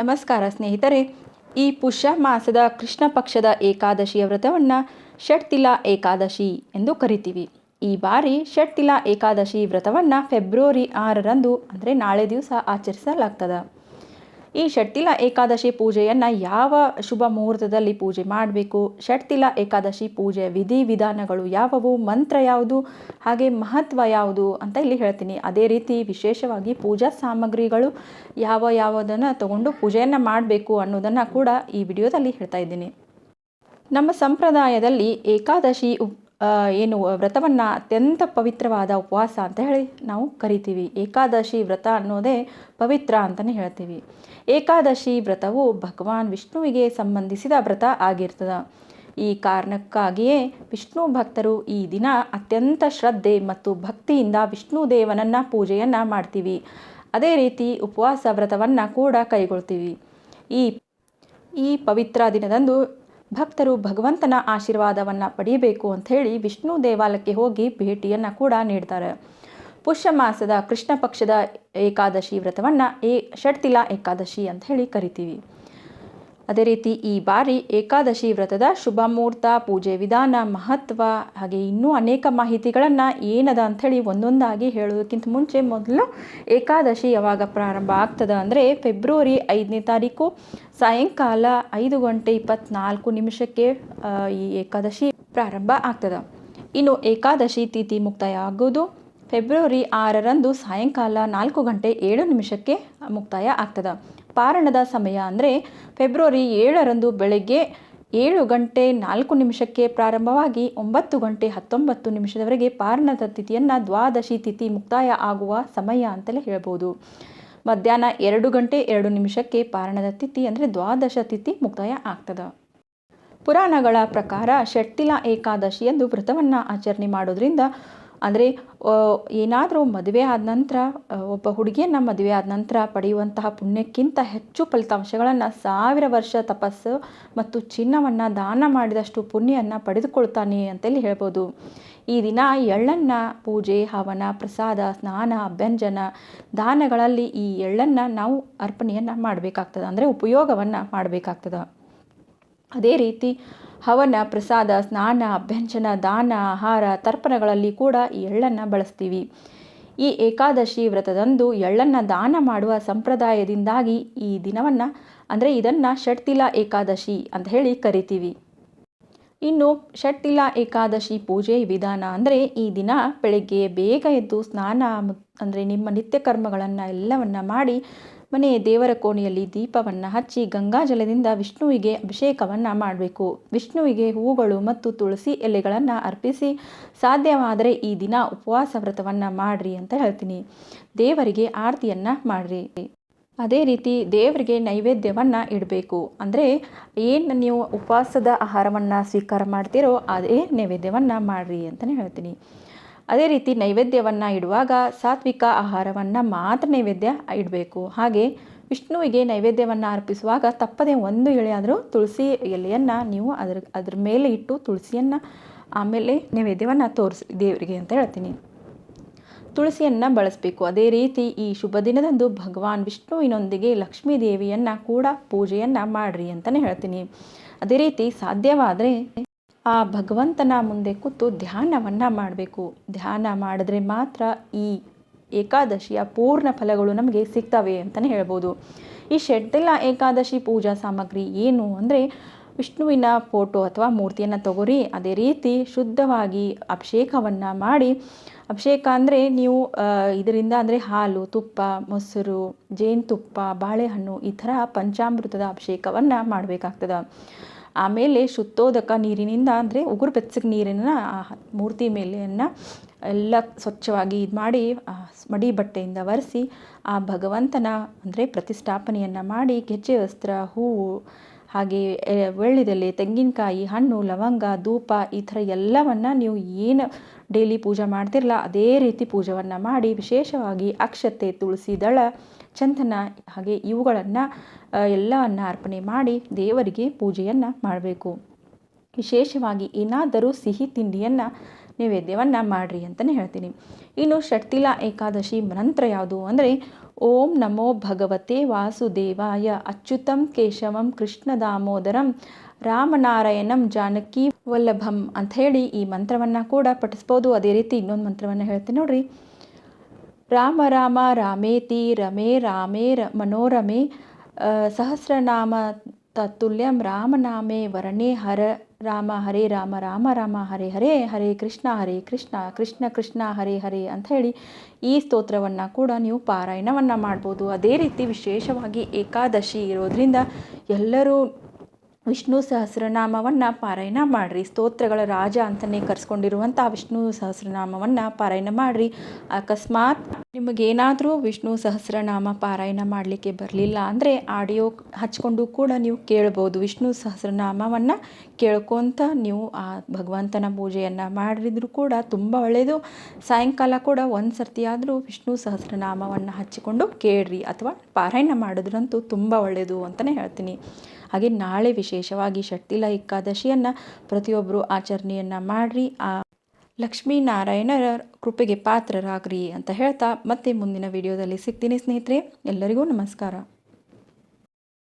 ನಮಸ್ಕಾರ ಸ್ನೇಹಿತರೆ. ಈ ಪುಷ್ಯ ಮಾಸದ ಕೃಷ್ಣ ಪಕ್ಷದ ಏಕಾದಶಿಯ ವ್ರತವನ್ನು ಷಟ್ತಿಲಾ ಏಕಾದಶಿ ಎಂದು ಕರಿತೀವಿ. ಈ ಬಾರಿ ಷಟ್ತಿಲಾ ಏಕಾದಶಿ ವ್ರತವನ್ನು ಫೆಬ್ರವರಿ ಆರರಂದು, ಅಂದರೆ ನಾಳೆ ದಿವಸ ಆಚರಿಸಲಾಗ್ತದೆ. ಈ ಷಟ್ತಿಲ ಏಕಾದಶಿ ಪೂಜೆಯನ್ನು ಯಾವ ಶುಭ ಮುಹೂರ್ತದಲ್ಲಿ ಪೂಜೆ ಮಾಡಬೇಕು? ಷಟ್ತಿಲ ಏಕಾದಶಿ ಪೂಜೆ ವಿಧಿ ವಿಧಾನಗಳು ಯಾವುವು? ಮಂತ್ರ ಯಾವುದು? ಹಾಗೆ ಮಹತ್ವ ಯಾವುದು ಅಂತ ಇಲ್ಲಿ ಹೇಳ್ತೀನಿ. ಅದೇ ರೀತಿ ವಿಶೇಷವಾಗಿ ಪೂಜಾ ಸಾಮಗ್ರಿಗಳು ಯಾವ ಯಾವುದನ್ನು ತಗೊಂಡು ಪೂಜೆಯನ್ನು ಮಾಡಬೇಕು ಅನ್ನೋದನ್ನು ಕೂಡ ಈ ವಿಡಿಯೋದಲ್ಲಿ ಹೇಳ್ತಾ ಇದ್ದೀನಿ. ನಮ್ಮ ಸಂಪ್ರದಾಯದಲ್ಲಿ ಏಕಾದಶಿ ಏನು, ವ್ರತವನ್ನು ಅತ್ಯಂತ ಪವಿತ್ರವಾದ ಉಪವಾಸ ಅಂತ ಹೇಳಿ ನಾವು ಕರಿತೀವಿ. ಏಕಾದಶಿ ವ್ರತ ಅನ್ನೋದೇ ಪವಿತ್ರ ಅಂತಲೇ ಹೇಳ್ತೀವಿ. ಏಕಾದಶಿ ವ್ರತವು ಭಗವಾನ್ ವಿಷ್ಣುವಿಗೆ ಸಂಬಂಧಿಸಿದ ವ್ರತ ಆಗಿರ್ತದೆ. ಈ ಕಾರಣಕ್ಕಾಗಿಯೇ ವಿಷ್ಣು ಭಕ್ತರು ಈ ದಿನ ಅತ್ಯಂತ ಶ್ರದ್ಧೆ ಮತ್ತು ಭಕ್ತಿಯಿಂದ ವಿಷ್ಣು ದೇವನನ್ನು ಪೂಜೆಯನ್ನು ಮಾಡ್ತೀವಿ. ಅದೇ ರೀತಿ ಉಪವಾಸ ವ್ರತವನ್ನು ಕೂಡ ಕೈಗೊಳ್ತೀವಿ. ಈ ಈ ಪವಿತ್ರ ದಿನದಂದು ಭಕ್ತರು ಭಗವಂತನ ಆಶೀರ್ವಾದವನ್ನು ಪಡೆಯಬೇಕು ಅಂಥೇಳಿ ವಿಷ್ಣು ದೇವಾಲಯಕ್ಕೆ ಹೋಗಿ ಭೇಟಿಯನ್ನು ಕೂಡ ನೀಡ್ತಾರೆ. ಪುಷ್ಯ ಮಾಸದ ಕೃಷ್ಣ ಪಕ್ಷದ ಏಕಾದಶಿ ವ್ರತವನ್ನು, ಏ ಷಟ್ತಿಲ ಏಕಾದಶಿ ಅಂತ ಹೇಳಿ ಕರಿತೀವಿ. ಅದೇ ರೀತಿ ಈ ಬಾರಿ ಏಕಾದಶಿ ವ್ರತದ ಶುಭ ಮುಹೂರ್ತ ಪೂಜೆ ವಿಧಾನ, ಮಹತ್ವ ಹಾಗೆ ಇನ್ನೂ ಅನೇಕ ಮಾಹಿತಿಗಳನ್ನು ಏನದ ಅಂಥೇಳಿ ಒಂದೊಂದಾಗಿ ಹೇಳೋದಕ್ಕಿಂತ ಮುಂಚೆ ಮೊದಲು ಏಕಾದಶಿ ಯಾವಾಗ ಪ್ರಾರಂಭ ಆಗ್ತದೆ ಅಂದರೆ ಫೆಬ್ರವರಿ ಐದನೇ ತಾರೀಕು ಸಾಯಂಕಾಲ ಐದು ಗಂಟೆ ಇಪ್ಪತ್ನಾಲ್ಕು ನಿಮಿಷಕ್ಕೆ ಈ ಏಕಾದಶಿ ಪ್ರಾರಂಭ ಆಗ್ತದೆ. ಇನ್ನು ಏಕಾದಶಿ ತಿಥಿ ಮುಕ್ತಾಯ ಆಗೋದು ಫೆಬ್ರವರಿ ಆರರಂದು ಸಾಯಂಕಾಲ ನಾಲ್ಕು ಗಂಟೆ ಏಳು ನಿಮಿಷಕ್ಕೆ ಮುಕ್ತಾಯ ಆಗ್ತದೆ. ಪಾರಣದ ಸಮಯ ಅಂದರೆ ಫೆಬ್ರವರಿ ಏಳರಂದು ಬೆಳಗ್ಗೆ ಏಳು ಗಂಟೆ ನಾಲ್ಕು ನಿಮಿಷಕ್ಕೆ ಪ್ರಾರಂಭವಾಗಿ ಒಂಬತ್ತು ಗಂಟೆ ಹತ್ತೊಂಬತ್ತು ನಿಮಿಷದವರೆಗೆ ಪಾರಣದ ತಿಥಿಯನ್ನು ದ್ವಾದಶಿ ತಿಥಿ ಮುಕ್ತಾಯ ಆಗುವ ಸಮಯ ಅಂತಲೇ ಹೇಳ್ಬೋದು. ಮಧ್ಯಾಹ್ನ ಎರಡು ಗಂಟೆ ಎರಡು ನಿಮಿಷಕ್ಕೆ ಪಾರಣದ ತಿಥಿ ಅಂದರೆ ದ್ವಾದಶ ತಿಥಿ ಮುಕ್ತಾಯ ಆಗ್ತದೆ. ಪುರಾಣಗಳ ಪ್ರಕಾರ ಷಟ್ಟಿಲ ಏಕಾದಶಿಯಂದು ವ್ರತವನ್ನು ಆಚರಣೆ ಮಾಡೋದ್ರಿಂದ ಅಂದರೆ ಏನಾದರೂ ಮದುವೆ ಆದ ನಂತರ ಒಬ್ಬ ಹುಡುಗಿಯನ್ನು ಮದುವೆ ಆದ ನಂತರ ಪಡೆಯುವಂತಹ ಪುಣ್ಯಕ್ಕಿಂತ ಹೆಚ್ಚು ಫಲಿತಾಂಶಗಳನ್ನು ಸಾವಿರ ವರ್ಷ ತಪಸ್ಸು ಮತ್ತು ಚಿನ್ನವನ್ನು ದಾನ ಮಾಡಿದಷ್ಟು ಪುಣ್ಯವನ್ನು ಪಡೆದುಕೊಳ್ತಾನೆ ಅಂತೇಳಿ ಹೇಳ್ಬೋದು. ಈ ದಿನ ಎಳ್ಳನ್ನು ಪೂಜೆ, ಹವನ, ಪ್ರಸಾದ, ಸ್ನಾನ, ಅಭ್ಯಂಜನ ದಾನಗಳಲ್ಲಿ ಈ ಎಳ್ಳನ್ನು ನಾವು ಅರ್ಪಣೆಯನ್ನು ಮಾಡಬೇಕಾಗ್ತದೆ. ಅಂದರೆ ಉಪಯೋಗವನ್ನು ಮಾಡಬೇಕಾಗ್ತದೆ. ಅದೇ ರೀತಿ ಹವನ, ಪ್ರಸಾದ, ಸ್ನಾನ ಅಭ್ಯಂಜನ ದಾನ, ಆಹಾರ, ತರ್ಪಣಗಳಲ್ಲಿ ಕೂಡ ಈ ಎಳ್ಳನ್ನು ಬಳಸ್ತೀವಿ. ಈ ಏಕಾದಶಿ ವ್ರತದಂದು ಎಳ್ಳನ್ನು ದಾನ ಮಾಡುವ ಸಂಪ್ರದಾಯದಿಂದಾಗಿ ಈ ದಿನವನ್ನು, ಅಂದರೆ ಇದನ್ನು ಷಟ್ತಿಲ ಏಕಾದಶಿ ಅಂತ ಹೇಳಿ ಕರಿತೀವಿ. ಇನ್ನು ಷಟ್ತಿಲ ಏಕಾದಶಿ ಪೂಜೆ ವಿಧಾನ ಅಂದರೆ ಈ ದಿನ ಬೆಳಗ್ಗೆ ಬೇಗ ಎದ್ದು ಸ್ನಾನ ಅಂದರೆ ನಿಮ್ಮ ನಿತ್ಯ ಕರ್ಮಗಳನ್ನು ಎಲ್ಲವನ್ನು ಮಾಡಿ ಮನೆ ದೇವರ ಕೋಣೆಯಲ್ಲಿ ದೀಪವನ್ನು ಹಚ್ಚಿ ಗಂಗಾಜಲದಿಂದ ವಿಷ್ಣುವಿಗೆ ಅಭಿಷೇಕವನ್ನು ಮಾಡಬೇಕು. ವಿಷ್ಣುವಿಗೆ ಹೂಗಳು ಮತ್ತು ತುಳಸಿ ಎಲೆಗಳನ್ನು ಅರ್ಪಿಸಿ, ಸಾಧ್ಯವಾದರೆ ಈ ದಿನ ಉಪವಾಸ ವ್ರತವನ್ನು ಮಾಡ್ರಿ ಅಂತ ಹೇಳ್ತೀನಿ. ದೇವರಿಗೆ ಆರತಿಯನ್ನು ಮಾಡ್ರಿ. ಅದೇ ರೀತಿ ದೇವರಿಗೆ ನೈವೇದ್ಯವನ್ನು ಇಡಬೇಕು. ಅಂದರೆ ಏನು ನೀವು ಉಪವಾಸದ ಆಹಾರವನ್ನು ಸ್ವೀಕಾರ ಮಾಡ್ತೀರೋ ಅದೇ ನೈವೇದ್ಯವನ್ನು ಮಾಡಿರಿ ಅಂತಲೇ ಹೇಳ್ತೀನಿ. ಅದೇ ರೀತಿ ನೈವೇದ್ಯವನ್ನು ಇಡುವಾಗ ಸಾತ್ವಿಕ ಆಹಾರವನ್ನು ಮಾತ್ರ ನೈವೇದ್ಯ ಇಡಬೇಕು. ಹಾಗೆ ವಿಷ್ಣುವಿಗೆ ನೈವೇದ್ಯವನ್ನು ಅರ್ಪಿಸುವಾಗ ತಪ್ಪದೆ ಒಂದು ಎಳೆಯಾದರೂ ತುಳಸಿ ಎಲೆಯನ್ನು ನೀವು ಅದರ, ಅದ್ರ ಮೇಲೆ ಇಟ್ಟು ತುಳಸಿಯನ್ನು ಆಮೇಲೆ ನೈವೇದ್ಯವನ್ನು ತೋರಿಸಿ ದೇವರಿಗೆ ಅಂತ ಹೇಳ್ತೀನಿ. ತುಳಸಿಯನ್ನು ಬಳಸಬೇಕು. ಅದೇ ರೀತಿ ಈ ಶುಭ ದಿನದಂದು ಭಗವಾನ್ ವಿಷ್ಣುವಿನೊಂದಿಗೆ ಲಕ್ಷ್ಮೀ ದೇವಿಯನ್ನು ಕೂಡ ಪೂಜೆಯನ್ನು ಮಾಡಿರಿ ಅಂತಲೇ ಹೇಳ್ತೀನಿ. ಅದೇ ರೀತಿ ಸಾಧ್ಯವಾದರೆ ಆ ಭಗವಂತನ ಮುಂದೆ ಕೂತು ಧ್ಯಾನವನ್ನು ಮಾಡಬೇಕು. ಧ್ಯಾನ ಮಾಡಿದ್ರೆ ಮಾತ್ರ ಈ ಏಕಾದಶಿಯ ಪೂರ್ಣ ಫಲಗಳು ನಮಗೆ ಸಿಗ್ತವೆ ಅಂತಲೇ ಹೇಳ್ಬೋದು. ಈ ಷಡ್ತಿಲ ಏಕಾದಶಿ ಪೂಜಾ ಸಾಮಗ್ರಿ ಏನು ಅಂದರೆ ವಿಷ್ಣುವಿನ ಫೋಟೋ ಅಥವಾ ಮೂರ್ತಿಯನ್ನು ತಗೋರಿ, ಅದೇ ರೀತಿ ಶುದ್ಧವಾಗಿ ಅಭಿಷೇಕವನ್ನು ಮಾಡಿ. ಅಭಿಷೇಕ ಅಂದರೆ ನೀವು ಇದರಿಂದ ಅಂದರೆ ಹಾಲು, ತುಪ್ಪ, ಮೊಸರು, ಜೇನುತುಪ್ಪ, ಬಾಳೆಹಣ್ಣು ಈ ಥರ ಪಂಚಾಮೃತದ ಅಭಿಷೇಕವನ್ನು ಮಾಡಬೇಕಾಗ್ತದೆ. ಆಮೇಲೆ ಶುದ್ಧೋದಕ ನೀರಿನಿಂದ ಅಂದರೆ ಉಗುರು ಬೆಚ್ಚಗೆ ನೀರನ್ನು ಮೂರ್ತಿ ಮೇಲೆಯನ್ನು ಎಲ್ಲ ಸ್ವಚ್ಛವಾಗಿ ಇದು ಮಾಡಿ ಮಡಿ ಬಟ್ಟೆಯಿಂದ ಒರೆಸಿ, ಆ ಭಗವಂತನ ಅಂದರೆ ಪ್ರತಿಷ್ಠಾಪನೆಯನ್ನು ಮಾಡಿ, ಗೆಜ್ಜೆ, ವಸ್ತ್ರ, ಹೂವು ಹಾಗೆ ಎ, ಬೆಳ್ಳಿದೆಲೆ ತೆಂಗಿನಕಾಯಿ ಹಣ್ಣು ಲವಂಗ ಧೂಪ ಈ ಥರ ಎಲ್ಲವನ್ನು ನೀವು ಏನು ಡೈಲಿ ಪೂಜೆ ಮಾಡ್ತಿರಲ್ಲ ಅದೇ ರೀತಿ ಪೂಜೆಯನ್ನು ಮಾಡಿ ವಿಶೇಷವಾಗಿ ಅಕ್ಷತೆ ತುಳಸಿ ದಳ ಚಂದನ ಹಾಗೆ ಇವುಗಳನ್ನು ಎಲ್ಲವನ್ನು ಅರ್ಪಣೆ ಮಾಡಿ ದೇವರಿಗೆ ಪೂಜೆಯನ್ನು ಮಾಡಬೇಕು. ವಿಶೇಷವಾಗಿ ಏನಾದರೂ ಸಿಹಿ ತಿಂಡಿಯನ್ನು ನೈವೇದ್ಯವನ್ನು ಮಾಡಿರಿ ಅಂತಲೇ ಹೇಳ್ತೀನಿ. ಇನ್ನು ಷಟ್ತಿಲ ಏಕಾದಶಿ ಮಂತ್ರ ಯಾವುದು ಅಂದರೆ, ಓಂ ನಮೋ ಭಗವತೆ ವಾಸುದೇವಾಯ ಅಚ್ಯುತಂ ಕೇಶವಂ ಕೃಷ್ಣ ದಾಮೋದರಂ ರಾಮನಾರಾಯಣಂ ಜಾನಕಿ ವಲ್ಲಭಂ ಅಂತ ಹೇಳಿ ಈ ಮಂತ್ರವನ್ನು ಕೂಡ ಪಠಿಸ್ಬೋದು. ಅದೇ ರೀತಿ ಇನ್ನೊಂದು ಮಂತ್ರವನ್ನು ಹೇಳ್ತೀನಿ ನೋಡ್ರಿ. ರಾಮ ರಾಮ ರಾಮೇತಿ ರಮೇ ರಾಮೇ ರ ಮನೋರಮೆ ಸಹಸ್ರನಾಮ ತತ್ತುಲ್ಯಂ ರಾಮನಾಮೇ ವರ್ಣೇ ಹರ ರಾಮ, ಹರೇ ರಾಮ ರಾಮ ರಾಮ, ಹರೇ ಹರೇ ಹರೇ ಕೃಷ್ಣ ಹರೇ ಕೃಷ್ಣ ಕೃಷ್ಣ ಕೃಷ್ಣ, ಹರೇ ಹರೇ ಅಂತ ಹೇಳಿ ಈ ಸ್ತೋತ್ರವನ್ನು ಕೂಡ ನೀವು ಪಾರಾಯಣವನ್ನು ಮಾಡ್ಬೋದು. ಅದೇ ರೀತಿ ವಿಶೇಷವಾಗಿ ಏಕಾದಶಿ ಇರೋದರಿಂದ ಎಲ್ಲರೂ ವಿಷ್ಣು ಸಹಸ್ರನಾಮವನ್ನು ಪಾರಾಯಣ ಮಾಡಿರಿ. ಸ್ತೋತ್ರಗಳ ರಾಜ ಅಂತಲೇ ಕರೆಸ್ಕೊಂಡಿರುವಂಥ ವಿಷ್ಣು ಸಹಸ್ರನಾಮವನ್ನು ಪಾರಾಯಣ ಮಾಡಿರಿ. ಅಕಸ್ಮಾತ್ ನಿಮಗೇನಾದರೂ ವಿಷ್ಣು ಸಹಸ್ರನಾಮ ಪಾರಾಯಣ ಮಾಡಲಿಕ್ಕೆ ಬರಲಿಲ್ಲ ಅಂದರೆ ಆಡಿಯೋ ಹಚ್ಕೊಂಡು ಕೂಡ ನೀವು ಕೇಳ್ಬೋದು. ವಿಷ್ಣು ಸಹಸ್ರನಾಮವನ್ನು ಕೇಳ್ಕೊತ ನೀವು ಆ ಭಗವಂತನ ಪೂಜೆಯನ್ನು ಮಾಡಿದ್ರು ಕೂಡ ತುಂಬ ಒಳ್ಳೆಯದು ಸಾಯಂಕಾಲ ಕೂಡ ಒಂದು ಸರ್ತಿ ಆದರೂ ವಿಷ್ಣು ಸಹಸ್ರನಾಮವನ್ನು ಹಚ್ಚಿಕೊಂಡು ಕೇಳ್ರಿ ಅಥವಾ ಪಾರಾಯಣ ಮಾಡಿದ್ರಂತೂ ತುಂಬ ಒಳ್ಳೆಯದು ಅಂತಲೇ ಹೇಳ್ತೀನಿ. ಹಾಗೆ ನಾಳೆ ವಿಶೇಷವಾಗಿ ಶಕ್ತಿಲ ಏಕಾದಶಿಯನ್ನು ಪ್ರತಿಯೊಬ್ಬರು ಆಚರಣೆಯನ್ನು ಮಾಡಿರಿ. ಆ ಲಕ್ಷ್ಮೀನಾರಾಯಣರ ಕೃಪೆಗೆ ಪಾತ್ರರಾಗ್ರಿ ಅಂತ ಹೇಳ್ತಾ ಮತ್ತೆ ಮುಂದಿನ ವಿಡಿಯೋದಲ್ಲಿ ಸಿಗ್ತೀನಿ ಸ್ನೇಹಿತರೆ, ಎಲ್ಲರಿಗೂ ನಮಸ್ಕಾರ.